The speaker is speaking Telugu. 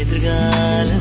ఎదురుగాలం